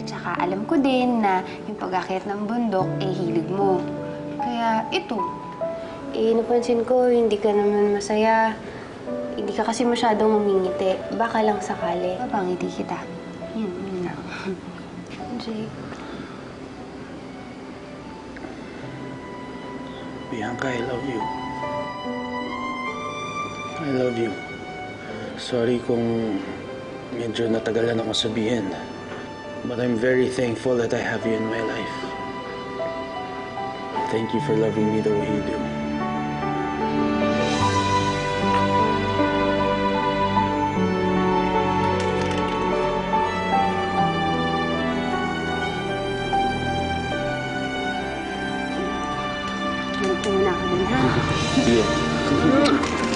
At saka alam ko din na yung pag-akyat ng bundok ay hilig mo. Kaya ito. Eh, napansin ko, hindi ka naman masaya. Hindi ka kasi masyadong umingiti. Baka lang sakali. Papangiti kita. Yun, yun lang. Jake. Bianca, I love you. I love you. Sorry kung medyo natagalan ako sabihin. But I'm very thankful that I have you in my life. Thank you for loving me the way you do. Ganito muna ako din, ha? Sige.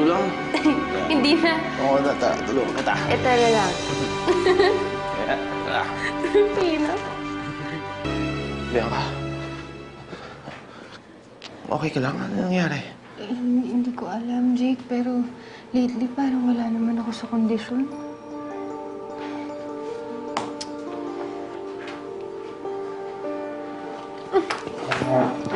Tulong? hindi na. Oo, tata. Tulong kita. Ito na lang. Pino. Bianca. Okay ka lang? Ano nangyari? Eh, hindi ko alam, Jake, pero lately parang wala naman ako sa kondisyon. Jake,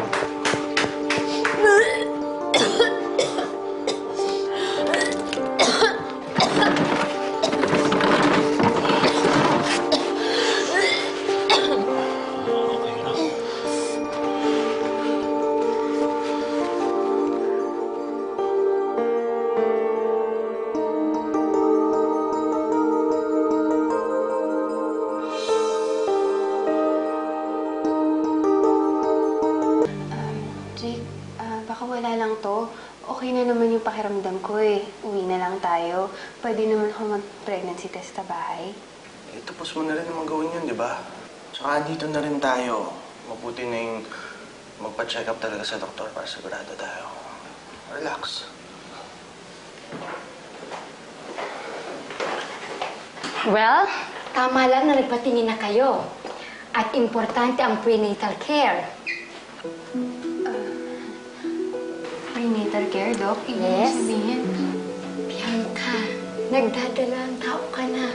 lang to. Okay na naman yung pakiramdam ko eh. Uwi na lang tayo. Pwede naman ako mag-pregnancy test sa bahay. Eh, tapos mo na rin naman gawin yun, di ba? Tsaka dito na rin tayo. Mabuti na yung magpa-check up talaga sa doktor para sigurado tayo. Relax. Well, tama lang na nagpatingin na kayo. At importante ang prenatal care. Prenatal care, Doc? Ibig Yes. sabihin. Bianca, nagdadala ang tao ka na.